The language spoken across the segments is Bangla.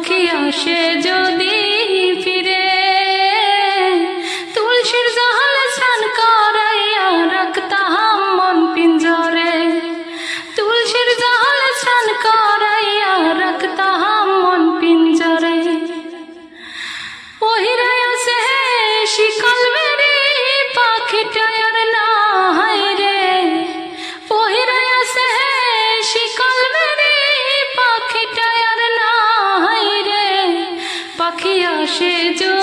পাখি আসে যদি আসে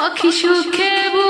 পাখি সুখে রে